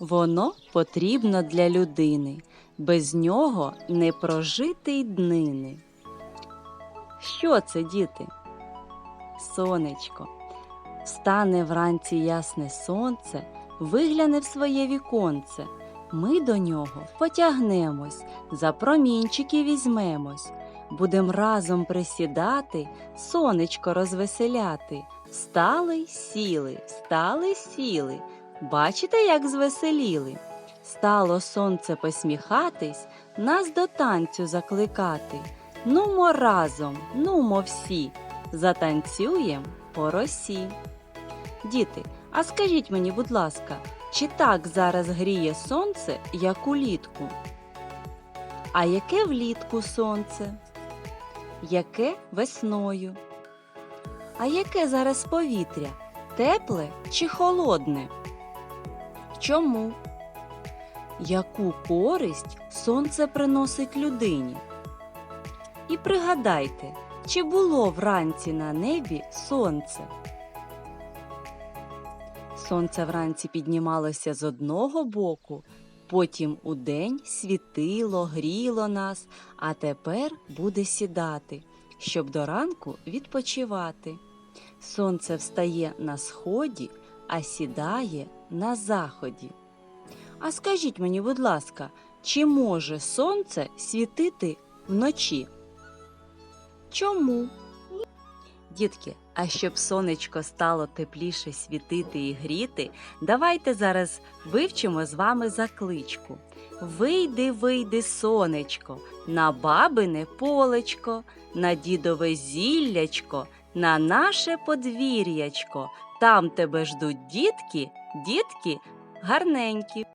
Воно потрібно для людини, без нього не прожити й днини. Що це, діти? Сонечко. Встане вранці ясне сонце, вигляне в своє віконце. Ми до нього потягнемось, за промінчики візьмемось, будем разом присідати, сонечко розвеселяти. Встали й сіли, встали й сіли. Бачите, як звеселіли? Стало сонце посміхатись, нас до танцю закликати. Нумо разом, нумо всі, затанцюєм по росі. Діти, а скажіть мені, будь ласка, чи так зараз гріє сонце, як улітку? А яке влітку сонце? Яке весною? А яке зараз повітря? Тепле чи холодне? Чому? Яку користь сонце приносить людині? І пригадайте, чи було вранці на небі сонце? Сонце вранці піднімалося з одного боку, потім удень світило, гріло нас, а тепер буде сідати, щоб до ранку відпочивати. Сонце встає на сході, а сідає на заході. А скажіть мені, будь ласка, чи може сонце світити вночі? Чому? Дітки, а щоб сонечко стало тепліше світити і гріти, давайте зараз вивчимо з вами закличку. Вийди, вийди, сонечко, на бабине полечко, на дідове зіллячко, на наше подвір'ячко. Там тебе ждуть дітки, дітки гарненькі.